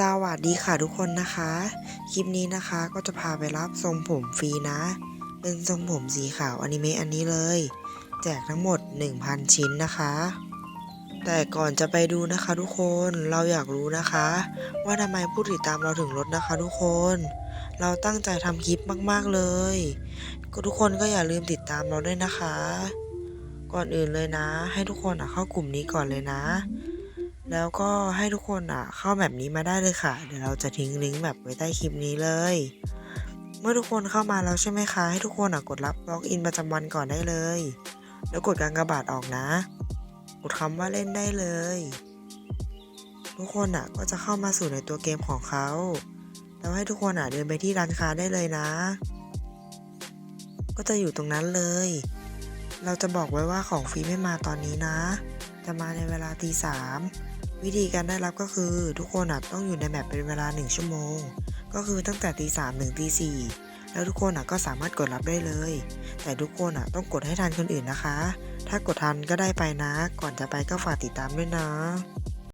สวัสดีค่ะทุกคนนะคะ คลิปนี้นะคะก็จะพาไปรับทรงผมฟรีนะ เป็นทรงผมสีขาวอนิเมะอันนี้เลย แจกทั้งหมด 1,000 ชิ้นนะคะ แต่ก่อนจะไปดูนะคะทุกคนเราอยากรู้นะคะ ว่าทำไมผู้ติดตามเราถึงลดนะคะทุกคน เราตั้งใจทำคลิปมากๆเลย ก็ทุกคนก็อย่าลืมติดตามเราด้วยนะคะ ก่อนอื่นเลยนะ ให้ทุกคนเข้ากลุ่มนี้ก่อนเลยนะ แล้วก็ให้ทุกคนอะเข้าแบบนี้มาได้เลยค่ะ เดี๋ยวเราจะทิ้งลิงก์แบบไว้ใต้คลิปนี้เลย เมื่อทุกคนเข้ามาแล้วใช่ไหมคะ ให้ทุกคนอะกดรับล็อกอินประจำวันก่อนได้เลย แล้วกดการกระบาดออกนะ กดคำว่าเล่นได้เลย ทุกคนอะก็จะเข้ามาสู่ในตัวเกมของเขา แล้วให้ทุกคนอะเดินไปที่ร้านค้าได้เลยนะ ก็จะอยู่ตรงนั้นเลย เราจะบอกไว้ว่าของฟรีไม่มาตอนนี้นะ จะมาในเวลาตีสามวิธีการได้รับก็คือทุกคนต้องอยู่ในแมปเป็นเวลา 1 ชั่วโมง ก็คือตั้งแต่ตีสามถึงตีสี่แล้วทุกคนก็สามารถกดรับได้เลย แต่ทุกคนต้องกดให้ทันคนอื่นนะคะ ถ้ากดทันก็ได้ไปนะ ก่อนจะไปก็ฝากติดตามด้วยนะ